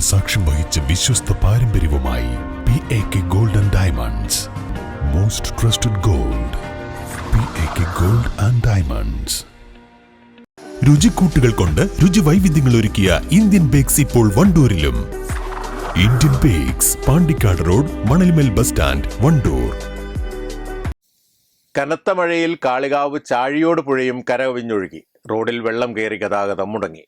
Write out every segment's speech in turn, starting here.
സാക്ഷ്യം വഹിച്ച വിശ്വസ്ത പാരമ്പര്യവുമായി P A K gold and diamonds most trusted gold P A K gold and diamonds രുചിക്കൂട്ടുകൾ കൊണ്ട് രുചി വൈവിധ്യങ്ങൾ ഒരുക്കിയ ഇന്ത്യൻ ബേക്സ് ഇപ്പോൾ വണ്ടൂരിലും. Indian bakes Pandikkad road Manalmel bus stand Wandoor. കനത്ത മഴയിൽ കാളികാവ് ചാഴിയോട് പുഴയും കരകവിഞ്ഞൊഴുകി. റോഡിൽ വെള്ളം കയറി ഗതാഗതം മുടങ്ങി.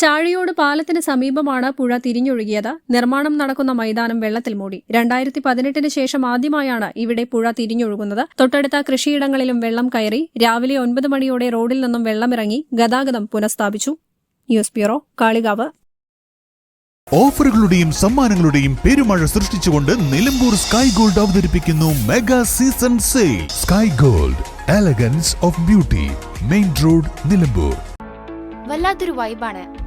ചാഴിയോട് പാലത്തിന് സമീപമാണ് പുഴ തിരിഞ്ഞൊഴുകിയത്. നിർമ്മാണം നടക്കുന്ന മൈതാനം വെള്ളത്തിൽ മൂടി. രണ്ടായിരത്തി പതിനെട്ടിന് ശേഷം ആദ്യമായാണ് ഇവിടെ പുഴ തിരിഞ്ഞൊഴുകുന്നത്. തൊട്ടടുത്ത കൃഷിയിടങ്ങളിലും വെള്ളം കയറി രാവിലെ ഒൻപത് മണിയോടെ റോഡിൽ നിന്നും വെള്ളമിറങ്ങി ഗതാഗതം പുനഃസ്ഥാപിച്ചു. News bureau Kalikavu. ഓഫറുകളുടെയും സമ്മാനങ്ങളുടെയും പെരുമഴ സൃഷ്ടിച്ചുകൊണ്ട് നിലമ്പൂർ സ്കൈ ഗോൾഡ് അവതരിപ്പിക്കുന്നു mega season sale. Sky Gold elegance of beauty main road Nilambur. വല്ലാത്തൊരു വൈബാണ്